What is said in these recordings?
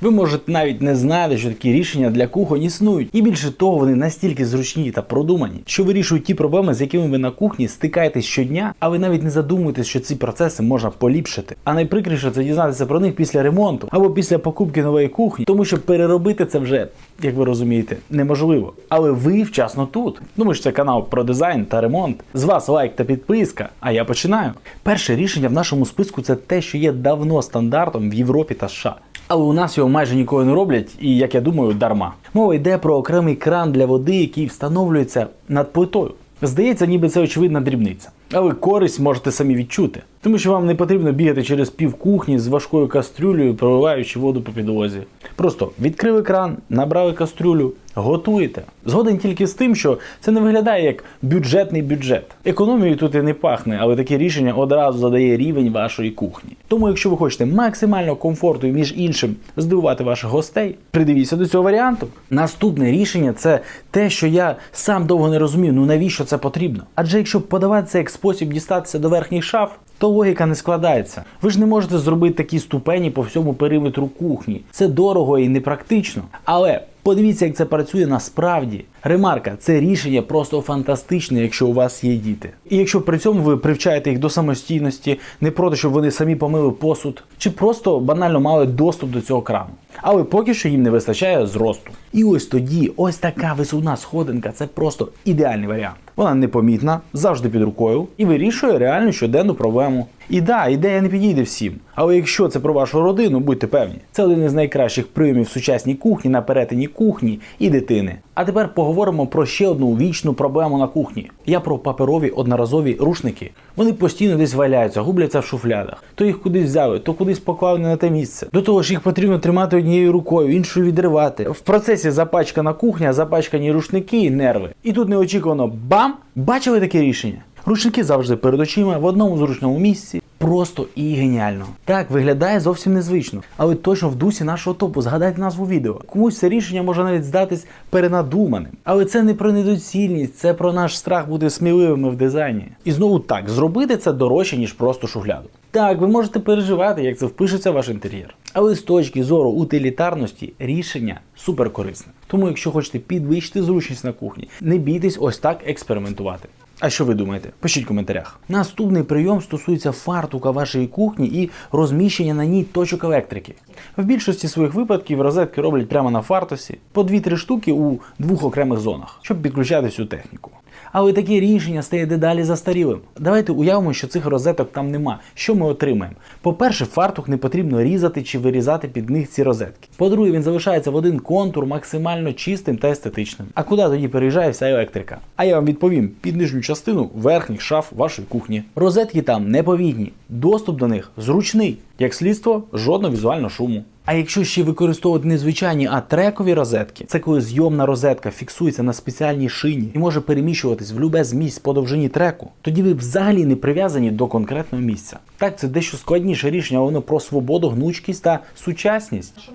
Ви можете навіть не знати, що такі рішення для кухонь існують, і більше того, вони настільки зручні та продумані, що вирішують ті проблеми, з якими ви на кухні стикаєтесь щодня, а ви навіть не задумуєтесь, що ці процеси можна поліпшити. А найприкріше це дізнатися про них після ремонту або після покупки нової кухні, тому що переробити це вже, як ви розумієте, неможливо. Але ви вчасно тут. Думаю, що це канал про дизайн та ремонт. З вас лайк та підписка. А я починаю. Перше рішення в нашому списку це те, що є давно стандартом в Європі та США. Але у нас його майже ніколи не роблять, і як я думаю, дарма. Мова йде про окремий кран для води, який встановлюється над плитою. Здається, ніби це очевидна дрібниця. Але користь можете самі відчути, тому що вам не потрібно бігати через пів кухні з важкою кастрюлею, проливаючи воду по підлозі. Просто відкрили кран, набрали кастрюлю, готуєте. Згоден тільки з тим, що це не виглядає як бюджетний бюджет. Економією тут і не пахне, але таке рішення одразу задає рівень вашої кухні. Тому, якщо ви хочете максимально комфорту і між іншим здивувати ваших гостей, придивіться до цього варіанту. Наступне рішення це те, що я сам довго не розумів, ну навіщо це потрібно. Адже якщо подавати це як спосіб дістатися до верхніх шаф, то логіка не складається. Ви ж не можете зробити такі ступені по всьому периметру кухні. Це дорого і непрактично. Але подивіться, як це працює насправді. Ремарка, це рішення просто фантастичне, якщо у вас є діти. І якщо при цьому ви привчаєте їх до самостійності, не проти, щоб вони самі помили посуд, чи просто банально мали доступ до цього крану. Але поки що їм не вистачає зросту. І ось тоді, ось така висувна сходинка це просто ідеальний варіант. Вона непомітна, завжди під рукою і вирішує реальну щоденну проблему. І да, ідея не підійде всім. Але якщо це про вашу родину, будьте певні, це один із найкращих прийомів сучасній кухні на перетині кухні і дитини. А тепер поговоримо про ще одну вічну проблему на кухні. Я про паперові одноразові рушники. Вони постійно десь валяються, губляться в шуфлядах. То їх кудись взяли, то кудись поклали не на те місце. До того ж, їх потрібно тримати однією рукою, іншою відривати. В процесі запачкана кухня, запачкані рушники і нерви. І тут неочікувано бам! Бачили таке рішення? Рушники завжди перед очима в одному зручному місці. Просто і геніально. Так виглядає зовсім незвично, але точно в дусі нашого топу. Згадайте назву відео. Комусь це рішення може навіть здатись перенадуманим. Але це не про недоцільність, це про наш страх бути сміливими в дизайні. І знову так, зробити це дорожче, ніж просто шугляду. Так, ви можете переживати, як це впишеться в ваш інтер'єр. Але з точки зору утилітарності рішення супер корисне. Тому, якщо хочете підвищити зручність на кухні, не бійтесь ось так експериментувати. А що ви думаєте? Пишіть в коментарях. Наступний прийом стосується фартука вашої кухні і розміщення на ній точок електрики. В більшості своїх випадків розетки роблять прямо на фартусі по 2-3 штуки у двох окремих зонах, щоб підключати всю техніку. Але таке рішення стає дедалі застарілим. Давайте уявимо, що цих розеток там нема. Що ми отримаємо? По-перше, фартух не потрібно різати чи вирізати під них ці розетки. По-друге, він залишається в один контур максимально чистим та естетичним. А куди тоді переїжджає вся електрика? А я вам відповім: під нижню частину верхніх шаф вашої кухні. Розетки там неповітні, доступ до них зручний. Як слідство, жодного візуального шуму. А якщо ще використовувати не звичайні, а трекові розетки, це коли зйомна розетка фіксується на спеціальній шині і може переміщуватись в любе з місць по довжині треку, тоді ви взагалі не прив'язані до конкретного місця. Так, це дещо складніше рішення, воно про свободу, гнучкість та сучасність.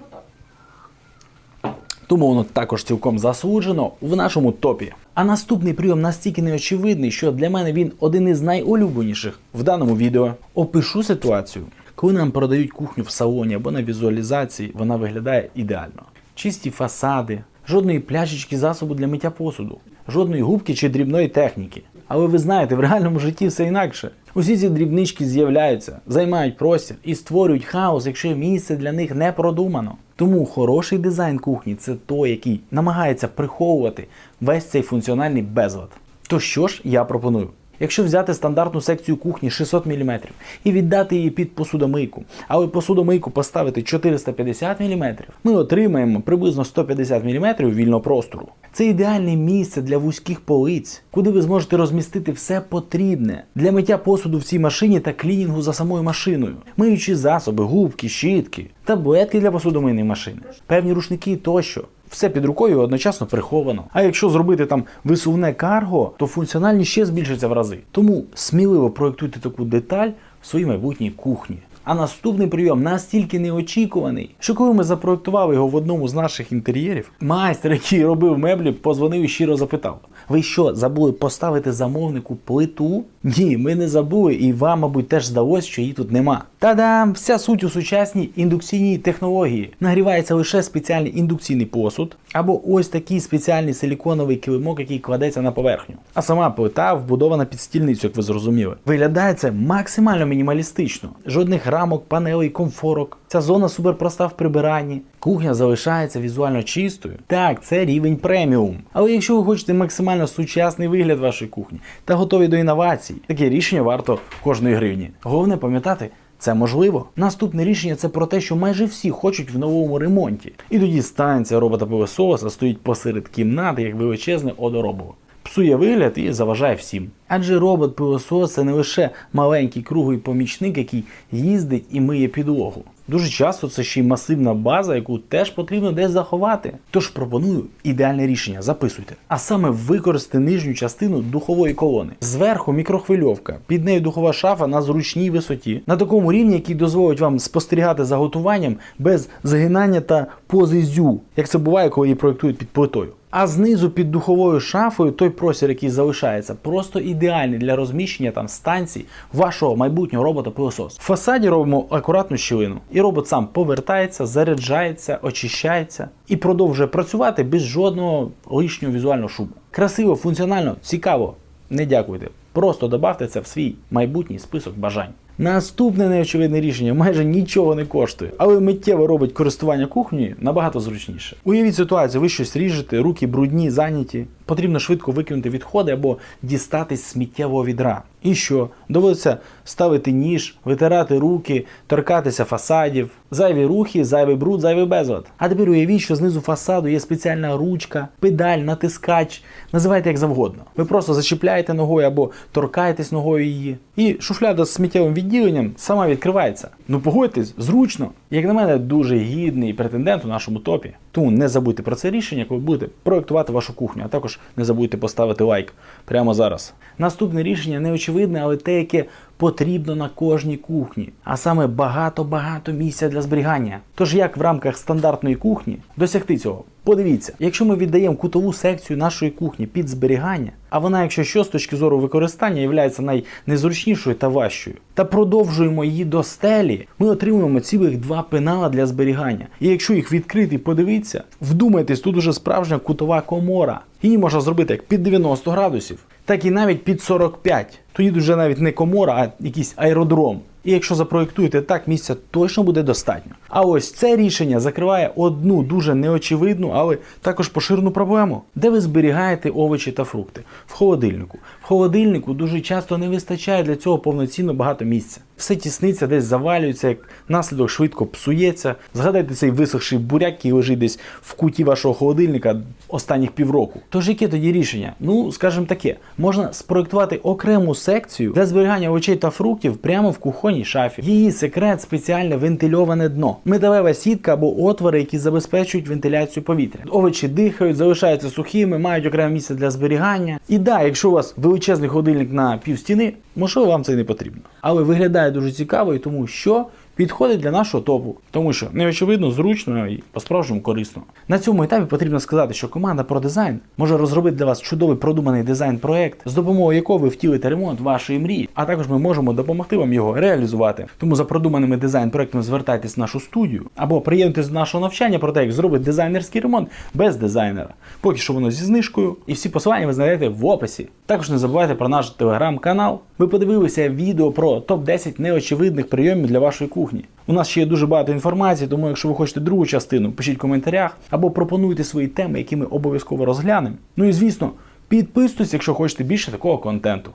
Тому воно також цілком заслужено в нашому топі. А наступний прийом настільки неочевидний, що для мене він один із найулюбленіших в даному відео. Опишу ситуацію. Коли нам продають кухню в салоні або на візуалізації, вона виглядає ідеально. Чисті фасади, жодної пляшечки засобу для миття посуду, жодної губки чи дрібної техніки. Але ви знаєте, в реальному житті все інакше. Усі ці дрібнички з'являються, займають простір і створюють хаос, якщо місце для них не продумано. Тому хороший дизайн кухні це той, який намагається приховувати весь цей функціональний безлад. То що ж я пропоную? Якщо взяти стандартну секцію кухні 600 мм і віддати її під посудомийку, але посудомийку поставити 450 мм, ми отримаємо приблизно 150 мм вільного простору. Це ідеальне місце для вузьких полиць, куди ви зможете розмістити все потрібне для миття посуду в цій машині та клінінгу за самою машиною, миючі засоби, губки, щітки, таблетки для посудомийної машини, певні рушники тощо. Все під рукою одночасно приховано. А якщо зробити там висувне карго, то функціональність ще збільшиться в рази. Тому сміливо проєктуйте таку деталь в своїй майбутній кухні. А наступний прийом настільки неочікуваний, що коли ми запроектували його в одному з наших інтер'єрів, майстер, який робив меблі, позвонив і щиро запитав: Ви що, забули поставити замовнику плиту? Ні, ми не забули, і вам, мабуть, теж здалось, що її тут нема. Та-дам! Вся суть у сучасній індукційній технології. Нагрівається лише спеціальний індукційний посуд, або ось такий спеціальний силіконовий килимок, який кладеться на поверхню. А сама плита вбудована під стільницю, як ви зрозуміли. Виглядає це максимально мінімалістично. Жодних рамок, панелей, комфорок. Ця зона суперпроста в прибиранні. Кухня залишається візуально чистою. Так, це рівень преміум. Але якщо ви хочете максимально сучасний вигляд вашої кухні та готові до інновацій, таке рішення варто кожної гривні. Головне пам'ятати. Це можливо. Наступне рішення це про те, що майже всі хочуть в новому ремонті. І тоді станція робота пилососа стоїть посеред кімнати, як величезне одоробово. Псує вигляд і заважає всім. Адже робот пилосос це не лише маленький круглий помічник, який їздить і миє підлогу. Дуже часто це ще й масивна база, яку теж потрібно десь заховати. Тож пропоную ідеальне рішення, записуйте. А саме використати нижню частину духової колони. Зверху мікрохвильовка, під нею духова шафа на зручній висоті, на такому рівні, який дозволить вам спостерігати за готуванням без згинання та пози зю, як це буває, коли її проєктують під плитою. А знизу під духовою шафою той простір, який залишається, просто ідеальний для розміщення там станцій вашого майбутнього робота пилосос. В фасаді робимо акуратну щілину, і робот сам повертається, заряджається, очищається і продовжує працювати без жодного лишнього візуального шуму. Красиво, функціонально, цікаво. Не дякуйте. Просто добавте це в свій майбутній список бажань. Наступне неочевидне рішення майже нічого не коштує, але миттєво робить користування кухнею набагато зручніше. Уявіть ситуацію, ви щось ріжете, руки брудні, зайняті. Потрібно швидко викинути відходи або дістатись сміттєвого відра. І що? Доводиться ставити ніж, витирати руки, торкатися фасадів, зайві рухи, зайвий бруд, зайвий безлад. А тепер уявіть, що знизу фасаду є спеціальна ручка, педаль, натискач, називайте як завгодно. Ви просто зачіпляєте ногою або торкаєтесь ногою її. І шуфляда з сміттєвим відділенням сама відкривається. Ну погодьтесь, зручно. Як на мене, дуже гідний претендент у нашому топі. Тому не забудьте про це рішення, коли будете проектувати вашу кухню, а також не забудьте поставити лайк прямо зараз. Наступне рішення не очевидне, але те, яке потрібно на кожній кухні, а саме багато-багато місця для зберігання. Тож як в рамках стандартної кухні досягти цього? Подивіться, якщо ми віддаємо кутову секцію нашої кухні під зберігання, а вона, якщо що, з точки зору використання, є найнезручнішою та важчою, та продовжуємо її до стелі, ми отримуємо цілих два пенала для зберігання. І якщо їх відкрити і подивитися, вдумайтесь, тут уже справжня кутова комора. Її можна зробити як під 90 градусів, так і навіть під 45. Тоді вже навіть не комора, а якийсь аеродром. І якщо запроєктуєте так, місця точно буде достатньо. А ось це рішення закриває одну дуже неочевидну, але також поширену проблему, де ви зберігаєте овочі та фрукти в холодильнику. Холодильнику дуже часто не вистачає для цього повноцінно багато місця. Все тісниться, десь завалюється, як наслідок швидко псується. Згадайте цей висохший буряк, який лежить десь в куті вашого холодильника останніх півроку. Тож яке тоді рішення? Ну, скажімо таке, можна спроектувати окрему секцію для зберігання овочей та фруктів прямо в кухонній шафі. Її секрет спеціальне вентильоване дно, металева сітка або отвори, які забезпечують вентиляцію повітря. Овочі дихають, залишаються сухими, мають окреме місце для зберігання. І да, якщо у вас величезний холодильник на пів стіни, можливо, вам це не потрібно. Але виглядає дуже цікаво і тому, що підходить для нашого топу, тому що неочевидно, зручно і по-справжньому корисно. На цьому етапі потрібно сказати, що команда ProDesign може розробити для вас чудовий продуманий дизайн-проект, з допомогою якого ви втілите ремонт вашої мрії, а також ми можемо допомогти вам його реалізувати. Тому за продуманими дизайн-проектами звертайтесь в нашу студію або приєднуйтесь до нашого навчання про те, як зробити дизайнерський ремонт без дизайнера. Поки що воно зі знижкою, і всі посилання ви знайдете в описі. Також не забувайте про наш телеграм-канал. Ви подивилися відео про топ-10 неочевидних прийомів для вашої кухні. У нас ще є дуже багато інформації, тому якщо ви хочете другу частину, пишіть в коментарях або пропонуйте свої теми, які ми обов'язково розглянемо. Ну і звісно, підписуйтесь, якщо хочете більше такого контенту.